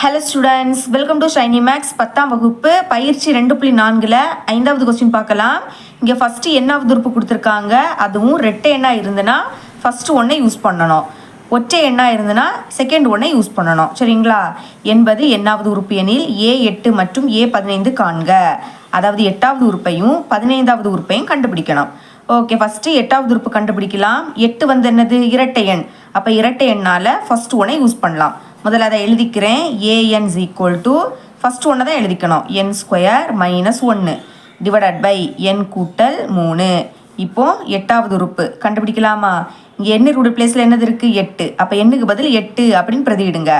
Hello students welcome to Shiny Maths பத்தாம் வகுப்பு பயிற்சி ரெண்டு புள்ளி நான்கில் ஐந்தாவது கொஸ்டின் பார்க்கலாம். இங்கே ஃபஸ்ட்டு எண்ணாவது உறுப்பு கொடுத்துருக்காங்க. அதுவும் ரெட்டை எண்ணாக இருந்ததுன்னா ஃபஸ்ட்டு ஒன்றை யூஸ் பண்ணணும். ஒற்றை எண்ணாக இருந்ததுன்னா செகண்ட் ஒன்றை யூஸ் பண்ணணும். சரிங்களா? என்பது எண்ணாவது உறுப்பு எனில் ஏ எட்டு மற்றும் ஏ பதினைந்து காண்க. அதாவது எட்டாவது உறுப்பையும் பதினைந்தாவது உறுப்பையும் கண்டுபிடிக்கணும். ஓகே ஃபஸ்ட்டு எட்டாவது உறுப்பு கண்டுபிடிக்கலாம். எட்டு வந்து என்னது? இரட்டை எண். அப்போ இரட்டை எண்ணால் ஃபஸ்ட் ஒன்றை யூஸ் பண்ணலாம். முதல்ல அதை எழுதிக்கிறேன். A N is equal to first ஒன்று தான் எழுதிக்கணும். என் ஸ்கொயர் மைனஸ் ஒன்று டிவைடட் பை என் கூட்டல் மூணு. இப்போது எட்டாவது உறுப்பு. கண்டுபிடிக்கலாமா? இங்கே எண்ணு ரூடு பிளேஸில் என்னது இருக்குது எட்டு. அப்போ எண்ணுக்கு பதில் எட்டு அப்படின்னு பிரதியிடுங்க.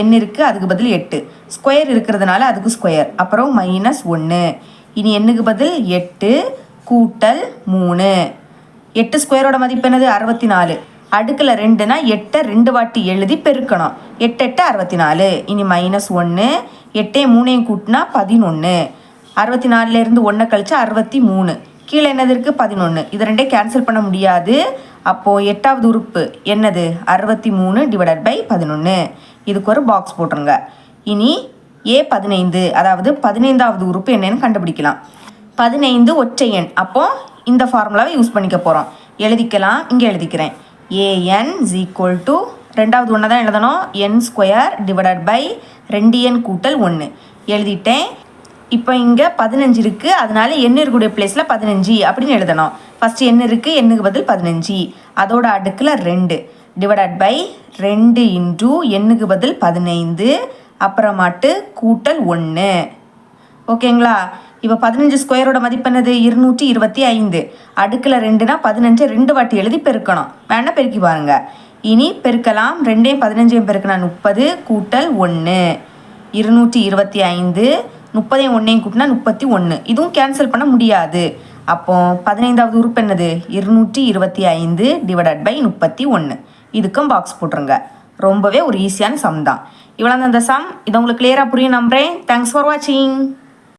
எண் இருக்குது அதுக்கு பதில் எட்டு. ஸ்கொயர் இருக்கிறதுனால அதுக்கு ஸ்கொயர் அப்புறம் மைனஸ் ஒன்று இனி எண்ணுக்கு பதில் எட்டு கூட்டல் மூணு. எட்டு ஸ்கொயரோட மதிப்பு என்னது? அறுபத்தி நாலு. அடுக்கில் ரெண்டுனா எட்டை ரெண்டு வாட்டி எழுதி பெருக்கணும். எட்டு எட்டு அறுபத்தி நாலு இனி மைனஸ் ஒன்று எட்டையும் மூணையும் கூட்டினா பதினொன்று அறுபத்தி நாலுலேருந்து ஒன்றை கழிச்சு அறுபத்தி மூணு கீழே என்னது இருக்குது பதினொன்று இது ரெண்டே கேன்சல் பண்ண முடியாது. அப்போது எட்டாவது உறுப்பு என்னது? அறுபத்தி மூணு டிவைடட் பை பதினொன்று இதுக்கு ஒரு பாக்ஸ் போட்டுருங்க. இனி ஏ பதினைந்து அதாவது பதினைந்தாவது உறுப்பு என்னன்னு கண்டுபிடிக்கலாம். பதினைந்து ஒற்றை எண். அப்போது இந்த ஃபார்முலாவை யூஸ் பண்ணிக்க போகிறோம் எழுதிக்கலாம். இங்கே எழுதிக்கிறேன். ஏஎன் இஸ் ஈக்குவல் டு ரெண்டாவது ஒன்று தான் எழுதணும். என் ஸ்கொயர் டிவைடட் பை ரெண்டு என் கூட்டல் ஒன்று எழுதிட்டேன். இப்போ இங்கே பதினஞ்சு இருக்குது அதனால எண்ணு இருக்கக்கூடிய பிளேஸில் பதினஞ்சு அப்படின்னு எழுதணும். ஃபஸ்ட்டு எண்ணு இருக்குது எண்ணுக்கு பதில் பதினஞ்சு. அதோட அடுக்கில் ரெண்டு. டிவைடட் பை ரெண்டு இன்டூ எண்ணுக்கு பதில் பதினைந்து. அப்புறமாட்டு கூட்டல் ஒன்று ஓகேங்களா? இப்போ பதினஞ்சு ஸ்கொயரோட மதிப்பு என்னது? இருநூற்றி இருபத்தி ஐந்து. அடுக்கில் ரெண்டுனா பதினஞ்சு ரெண்டு வாட்டி எழுதி பெருக்கணும். வேணால் பெருக்கி பாருங்கள் இனி பெருக்கலாம். ரெண்டையும் பதினஞ்சையும் பெருக்கினா முப்பது கூட்டல் ஒன்று இருநூற்றி இருபத்தி ஐந்து முப்பதையும் ஒன்றையும் கூட்டினா முப்பத்தி ஒன்று இதுவும் கேன்சல் பண்ண முடியாது. அப்போ பதினைந்தாவது உறுப்பு என்னது? இருநூற்றி இருபத்தி ஐந்து டிவைடட் பை முப்பத்தி ஒன்று இதுக்கும் பாக்ஸ் போட்டுருங்க. ரொம்பவே ஒரு ஈஸியான சம் தான். இவ்வளோ அந்த சம் இதை உங்களுக்கு கிளியராக புரியும் நம்புறேன். தேங்க்ஸ் ஃபார் வாட்சிங்